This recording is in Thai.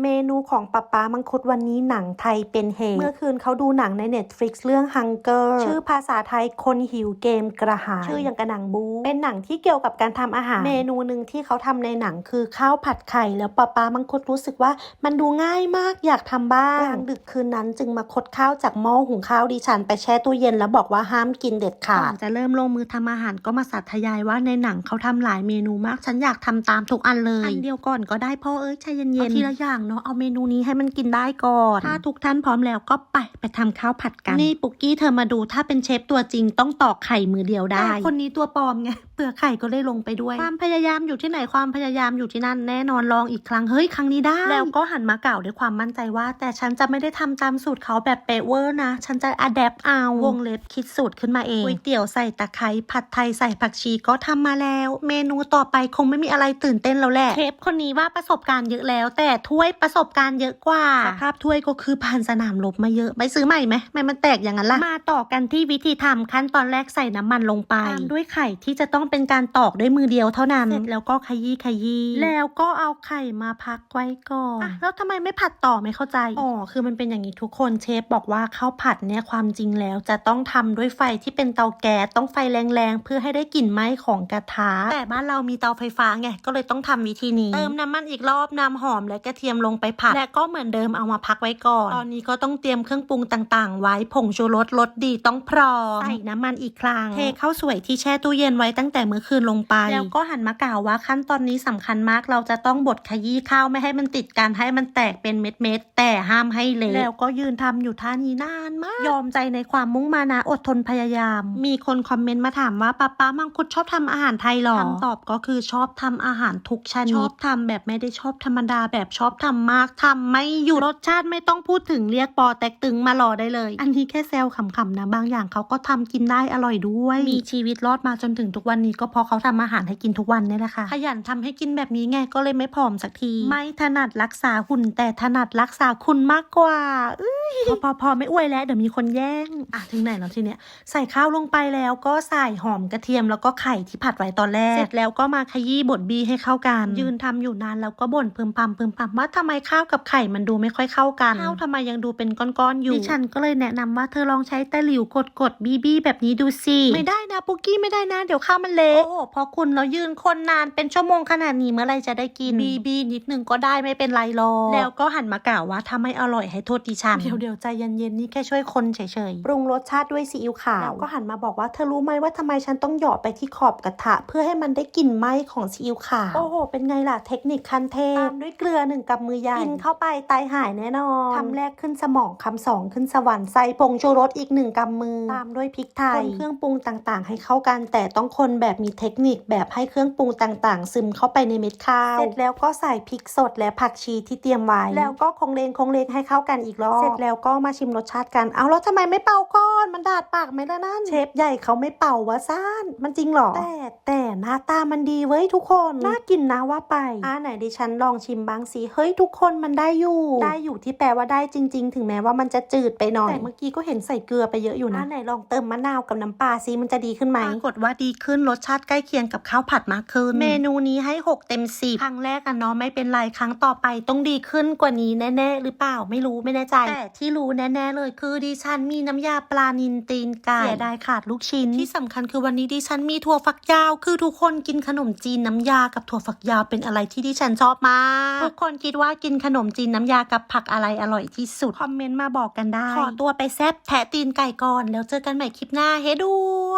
เมนูของป๊าป๊ามังคุดวันนี้หนังไทยเป็นเหตุเมื่อคืนเขาดูหนังใน Netflix เรื่อง Hunger ชื่อภาษาไทยคนหิวเกมกระหาย ชื่ออย่างกระหนังบู เป็นหนังที่เกี่ยวกับการทำอาหาร เมนูหนึ่งที่เขาทำในหนังคือข้าวผัดไข่ แล้วป๊าป๊ามังคุดรู้สึกว่ามันดูง่ายมากอยากทำบ้างกลางดึกคืนนั้นจึงมาคดข้าวจากหม้อหุงข้าวดิฉันไปแช่ตู้เย็นแล้วบอกว่าห้ามกินเด็ดขาดจะเริ่มลงมือทำอาหารก็มาสาธยายว่าในหนังเขาทำหลายเมนูมากฉันอยากทำตามทุกอันเลยอันเดียวก่อนก็ได้พ่อเอ้ยใจเย็นๆเอาทีละอย่างเนาะเอาเมนูนี้ให้มันกินได้ก่อน ถ้าทุกท่านพร้อมแล้วก็ไปไปทำข้าวผัดกัน นี่ปุกกี้เธอมาดูถ้าเป็นเชฟตัวจริงต้องตอกไข่มือเดียวได้ คนนี้ตัวปลอมไงเปลือกไข่ก็เลยลงไปด้วย ความพยายามอยู่ที่ไหนความพยายามอยู่ที่นั่นแน่นอนลองอีกครั้งเฮ้ยครั้งนี้ได้ แล้วก็หันมากล่าวด้วยความมั่นใจว่า แต่ฉันจะไม่ได้ทำตามสูตรเขาแบบเป๊ะเวอร์นะ ฉันจะอัดแอปเอาวงเล็บคิดสูตรขึ้นมาเองก๋วยเตี๋ยวใส่ตะไคร้ผัดไทยใส่ผักชีก็ทำมาแล้ว เมนูต่อไปคงไม่มีอะไรตื่นเต้นแล้วแหละเชฟคนนี้ว่าประสบการณ์เยอะแล้ว แต่ถ้วยประสบการณ์เยอะกว่าสภาพถ้วยก็คือผ่านสนามรบมาเยอะ ไปซื้อใหม่ไหมไม่มันแตกอย่างนั้นล่ะ มาต่อกันที่วิธีทำขั้นตอนแรกใส่น้ำมันลงไปตามด้วยไข่ที่จะต้องเป็นการตอกด้วยมือเดียวเท่านั้นเสร็จแล้วก็ขยี้ขยี้แล้วก็เอาไข่มาพักไว้ก่อนอะแล้วทำไมไม่ผัดต่อไม่เข้าใจอ๋อคือมันเป็นอย่างนี้ทุกคนเชฟบอกว่าข้าวผัดเนี่ยความจริงแล้วจะต้องทำด้วยไฟที่เป็นเตาแก๊สต้องไฟแรงๆ เพื่อให้ได้กลิ่นไหม้ของกระทะแต่บ้านเรามีเตาไฟฟ้าไงก็เลยต้องทำวิธีนี้เติมน้ำมันอีกรอบน้ำหอมและกระเทียมลงไปผัดและก็เหมือนเดิมเอามาพักไว้ก่อน ตอนนี้ก็ต้องเตรียมเครื่องปรุงต่างๆ ไว้ผงชูรสรสดีต้องพร้อมใส่น้ำมันอีกครั้งเทข้าวสวยที่แช่ตู้เย็นไว้ตั้งแต่เมื่อคืนลงไป แล้วก็หันมากล่าวว่าขั้นตอนนี้สำคัญมากเราจะต้องบดขยี้ข้าวไม่ให้มันติดกันให้มันแตกเป็นเม็ดๆแต่ห้ามให้เละแล้วก็ยืนทำอยู่ท่านี้นานมาก ยอมใจในความมุ่งมานะอดทนพยายาม มีคนคอมเมนต์มาถามว่าป้าป้ามังคุดชอบทำอาหารไทยหรอคำตอบก็คือชอบทำอาหารทุกชนิดชอบทำแบบไม่ได้ชอบธรรมดาแบบชอบทำมากทำไม่หยุดรสชาติไม่ต้องพูดถึงเรียกปอแตกตึงมารอได้เลย อันนี้แค่แซวขำๆนะบางอย่างเขาก็ทำกินได้อร่อยด้วย มีชีวิตรอดมาจนถึงทุกวันนี้ก็เพราะเขาทำอาหารให้กินทุกวันนี่แหละค่ะขยันทำให้กินแบบนี้ไงก็เลยไม่ผอมสักที ไม่ถนัดรักษาหุ่นแต่ถนัดรักษาคุณมากกว่าอื้อพอพอพอไม่อวยแล้วเดี๋ยวมีคนแย่งอะถึงไหนแล้วทีเนี้ยใส่ข้าวลงไปแล้วก็ใส่หอมกระเทียมแล้วก็ไข่ที่ผัดไว้ตอนแรกเสร็จแล้วก็มาขยี้บดบีให้เข้ากัน ยืนทำอยู่นานแล้วก็บ่นพึมพำพึมพำว่าทำไมข้าวกับไข่มันดูไม่ค่อยเข้ากันข้าวทำไมยังดูเป็นก้อนๆอยู่ดิฉันก็เลยแนะนำว่าเธอลองใช้ตะหลิวกดกดบีบีแบบนี้ดูสิไม่ได้ นะปุกกี้ไม่ได้นะ เดี๋ยวข้าวมันเละโอ้พอคุณเรายืนคนนานเป็นชั่วโมงขนาดนี้เมื่อไรจะได้กินบีบีนิดนึงก็ได้ไม่เป็นไรหรอกแล้วก็หันมากล่าวว่าถ้าไม่อร่อยให้โทษดิฉันเดี๋ยวเดี๋ยวใจเย็นๆนี่แค่ช่วยคนเฉยๆปรุงรสชาติด้วยซีอิ๊วขาวแล้วก็หันมาบอกว่าเธอรู้ไหมว่าทำไมฉันต้องหยอดไปที่ขอบกระทะ เพื่อให้มันได้กลิ่นไหม้ของซีอิ๊วขาวโอ้โหเป็นไงล่ะเทคนิคคันเทพตามด้วยเกลือหนึ่งกับมือใหญ่กินเข้าไปตายหายแน่นอนคำแรกขึ้นสมองคำสองขึ้นสวรรค์ใส่ผงชูรสอีกหนึ่งกำมือตามด้วยพริกไทยคนเครื่องปรุงต่างๆให้เข้ากัน แต่ต้องคนแบบมีเทคนิคแบบให้เครื่องปรุงต่างๆ ซึมเข้าไปในเม็ดข้าว เสร็จแล้วก็ใส่พริกสดและผักชีที่เตรียมไว้ แล้วก็คงเลงคงเลงให้เข้ากันอีกรอบ เสร็จแล้วก็มาชิมรสชาติกัน เอาแล้วทำไมไม่เป่าก่อน มันดาดปากไหมล่ะนั่น เชฟใหญ่เขาไม่เป่าวะซ่าน มันจริงเหรอ แต่แต่หน้าตามันดีเว้ยทุกคน น่ากินนะว่าไป อ่าไหนดิฉันลองชิมบ้างสิ เฮ้ยทุกคนมันได้อยู่ ได้อยู่ที่แปลว่าได้จริง ๆ ถึงแม้ว่ามันจะจืดไปหน่อย แต่เมื่อกี้ก็เห็นใส่เกลือไปเยอะอยู่นะอ่าไหนลองเติมมะนาวกับน้ำปลาซิมันจะดีขึ้นไหมปรากฏว่าดีขึ้นรสชาติใกล้เคียงกับข้าวผัดมากขึ้น เมนูนี้ให้ 6 เต็ม 10 ครั้งแรกอะเนาะไม่เป็นไรครั้งต่อไปต้องดีขึ้นกว่านี้แน่ ๆ หรือเปล่าไม่รู้ไม่แน่ใจ แต่ที่รู้แน่ ๆ เลยคือดิฉันมีน้ำยาปลานินตีนไก่เสียดายขาดลูกชิ้น ที่สำคัญคือวันนี้ดิฉันมีถั่วฝักยาว คือทุกคนกินขนมจีนน้ำยากับถั่วฝักยาวเป็นอะไรที่ดิฉันชอบมากทุกคนคิดว่ากินขนมจีนน้ำยากับผักอะไรอร่อยที่สุดคอมเมนต์มาบอกกันได้ ขอตัวไปแซบแทะตีนไก่ก่อน แล้วเจอกันใหม่คลิปหน้าเฮดัว